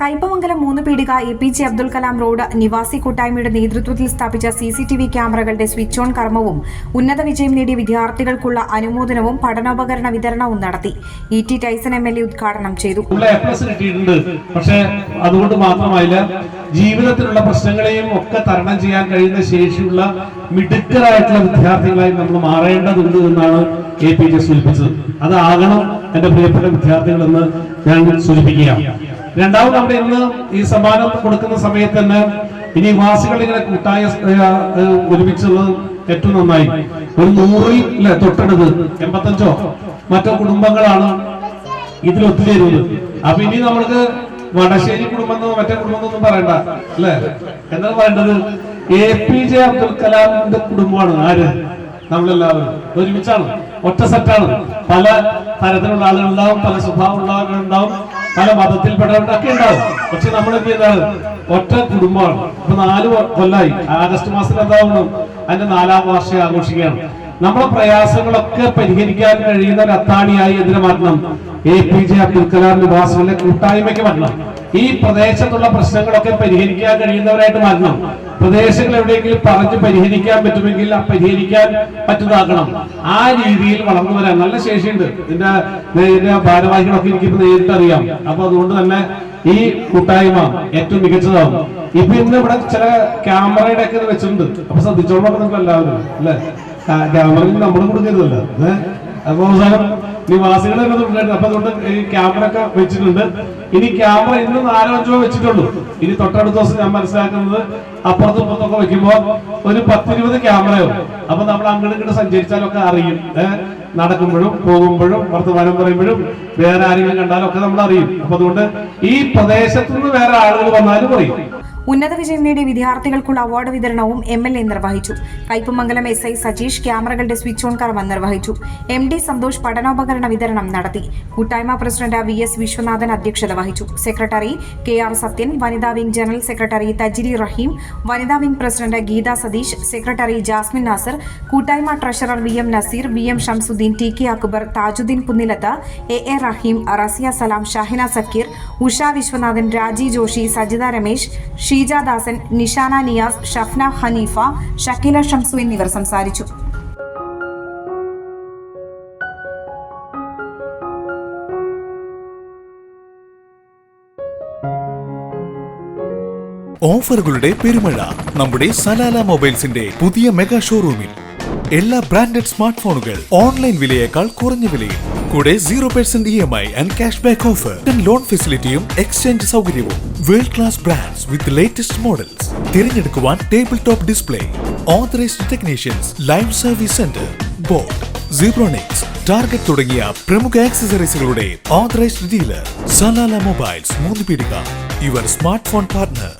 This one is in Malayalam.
Kaipamangalam Moonnu Peedika A P J Abdul Kalam road നിവാസി കൂട്ടായ്മയുടെ നേതൃത്വത്തിൽ സ്ഥാപിച്ച സി സി ടി വി ക്യാമറകളുടെ സ്വിച്ച് ഓൺ കർമ്മവും ഉന്നത വിജയം നേടിയ വിദ്യാർത്ഥികൾക്കുള്ള അനുമോദനവും പഠനോപകരണ വിതരണവും നടത്തി. E T Tyson M L A ഉദ്ഘാടനം ചെയ്തു. അതുകൊണ്ട് ജീവിതത്തിലുള്ള പ്രശ്നങ്ങളെയും ഒക്കെ തരണം ചെയ്യാൻ കഴിയുന്ന ശേഷിയുള്ള മിടുക്കരായിട്ടുള്ള വിദ്യാർത്ഥികളായി നമ്മൾ മാറേണ്ടതുണ്ട് എന്നാണ് എ പി ജെ സൂചിപ്പിച്ചത്. അതാകണം എന്റെ പ്രിയപ്പെട്ട വിദ്യാർത്ഥികളെന്ന് ഞാൻ സൂചിപ്പിക്കുക രണ്ടാമത് നമ്മുടെ ഇന്ന് ഈ സമ്മാനം കൊടുക്കുന്ന സമയത്ത് തന്നെ ഇനി വാസികൾ ഇങ്ങനെ കൂട്ടായ ഒരുമിച്ചത് ഏറ്റവും നന്നായി. ഒരു നൂറിൽ അല്ലെ തൊട്ടടുത്ത് എൺപത്തഞ്ചോ? മറ്റോ കുടുംബങ്ങളാണ് ഇതിൽ ഒത്തുചേരുന്നത്. അപ്പൊ ഇനി നമ്മൾക്ക് വടശ്ശേരി കുടുംബം മറ്റേ കുടുംബം പറയണ്ട അല്ലേ? എന്താണ് പറയേണ്ടത്? എ പി ജെ അബ്ദുൽ കലാമിന്റെ കുടുംബമാണ്. ആര്? നമ്മളെല്ലാവരും. ഒരുമിച്ചാണ്. ഒറ്റ സെറ്റാണ്. പല തരത്തിലുള്ള ആളുകളുണ്ടാവും പല സ്വഭാവമുള്ള ആളുകളുണ്ടാവും പല മതത്തിൽപ്പെട്ടവരൊക്കെ ഉണ്ടാവും. പക്ഷെ നമ്മൾ എന്താണ് ഒറ്റ കുടുംബമാണ്. ഇപ്പൊ നാല് കൊല്ലായി. ആഗസ്റ്റ് മാസത്തിൽ എന്താവണം അതിന്റെ നാലാം വാർഷികം ആഘോഷിക്കുകയാണ്. നമ്മളെ പ്രയാസങ്ങളൊക്കെ പരിഹരിക്കാൻ കഴിയുന്ന ഒരു അത്താണിയായി എന്തിനു മാറ്റണം. A P J Abdul Kalam നിവാസികളെ കൂട്ടായ്മയ്ക്ക് മാറ്റണം. ഈ പ്രദേശത്തുള്ള പ്രശ്നങ്ങളൊക്കെ പരിഹരിക്കാൻ കഴിയുന്നവരായിട്ട് മാറ്റണം. പ്രദേശങ്ങൾ എവിടെയെങ്കിലും പറഞ്ഞ് പരിഹരിക്കാൻ പറ്റുമെങ്കിൽ ആ പരിഹരിക്കാൻ പറ്റുന്നതാക്കണം ആ രീതിയിൽ വളർന്നു വരാൻ നല്ല ശേഷിയുണ്ട്. ഇതിന്റെ ഇതിന്റെ ഭാരവാഹികളൊക്കെ എനിക്ക് നേരിട്ട് അറിയാം. അപ്പൊ അതുകൊണ്ട് തന്നെ ഈ കൂട്ടായ്മ ഏറ്റവും മികച്ചതാവും. ഇപ്പൊ ഇന്ന് ഇവിടെ ചില ക്യാമറയുടെ ഒക്കെ വെച്ചിട്ടുണ്ട്. അപ്പൊ ശ്രദ്ധിച്ചോളാം നിങ്ങൾക്ക് എല്ലാവരും അല്ലേ? ക്യാമറയിൽ നമ്മൾ കൊടുക്കരുതല്ലോ അപ്പൊ അവസാനം നിവാസികൾ തന്നെ അപ്പൊ അതുകൊണ്ട് ഈ ക്യാമറ ഒക്കെ വെച്ചിട്ടുണ്ട്. ഇനി ക്യാമറ ഇന്ന് നാലോ അഞ്ചോ വെച്ചിട്ടുള്ളൂ. ഇനി തൊട്ടടുത്ത ദിവസം ഞാൻ മനസ്സിലാക്കുന്നത് അപ്പുറത്തും ഇപ്പുറത്തൊക്കെ വെക്കുമ്പോ ഒരു പത്തിരുപത് ക്യാമറയോ അപ്പൊ നമ്മൾ അങ്ങോട്ട് ഇങ്ങോട്ട് സഞ്ചരിച്ചാലൊക്കെ അറിയും. നടക്കുമ്പോഴും പോകുമ്പോഴും വർത്തമാനം പറയുമ്പോഴും വേറെ ആരെങ്കിലും കണ്ടാലും ഒക്കെ നമ്മൾ അറിയും. അപ്പൊ അതുകൊണ്ട് ഈ പ്രദേശത്തുനിന്ന് വേറെ ആളുകൾ വന്നാലും പറയും ഉന്നത വിജയം നേടിയ വിദ്യാർത്ഥികൾക്കുള്ള അവാർഡ് വിതരണവും എം എൽ എ നിർവഹിച്ചു. കയ്പമംഗലം എസ് ഐ സജീഷ് ക്യാമറകളുടെ സ്വിച്ച് ഓൺ കർമ്മം നിർവഹിച്ചു. എം ഡി സന്തോഷ് പഠനോപകരണ വിതരണം നടത്തി. കൂട്ടായ്മ പ്രസിഡന്റ് വി എസ് വിശ്വനാഥൻ അധ്യക്ഷത വഹിച്ചു. സെക്രട്ടറി കെ ആർ സത്യൻ വനിതാ wing general secretary Thajiri Rahim വനിതാ wing president Geetha Satheesh secretary Jasmine Nasar കൂട്ടായ്മ treasurer V M Nazeer V M Shamsuddin T K Akbar Thajuddin Punnilath A A Rahim Raziya Salam Shahina Sakkir Usha Viswanathan Raji Joshi Sajitha Ramesh Sheeja ദാസൻ നിഷാന നിയാസ് ഷഫ്ന ഹനീഫ ഷക്കീല ഷംസു എന്നിവർ സംസാരിച്ചു. ഓഫറുകളുടെ പെരുമഴ നമ്മുടെ സലാല മൊബൈൽസിന്റെ പുതിയ മെഗാ ഷോറൂമിൽ. എല്ലാ ബ്രാൻഡഡ് സ്മാർട്ട് ഫോണുകൾ ഓൺലൈൻ വിലയേക്കാൾ കുറഞ്ഞ വിലയിൽ. കൂടെ zero percent E M I and cash back offer loan ഫെസിലിറ്റിയും exchange സൗകര്യവും. World class brands with latest models തിരഞ്ഞെടുക്കുവാൻ table top display authorised technicians live service centre boat Zebronics Target തുടങ്ങിയ പ്രമുഖ ആക്സസറീസുകളുടെ authorised dealer Salalah mobiles Moonnu Peedika your smart phone partner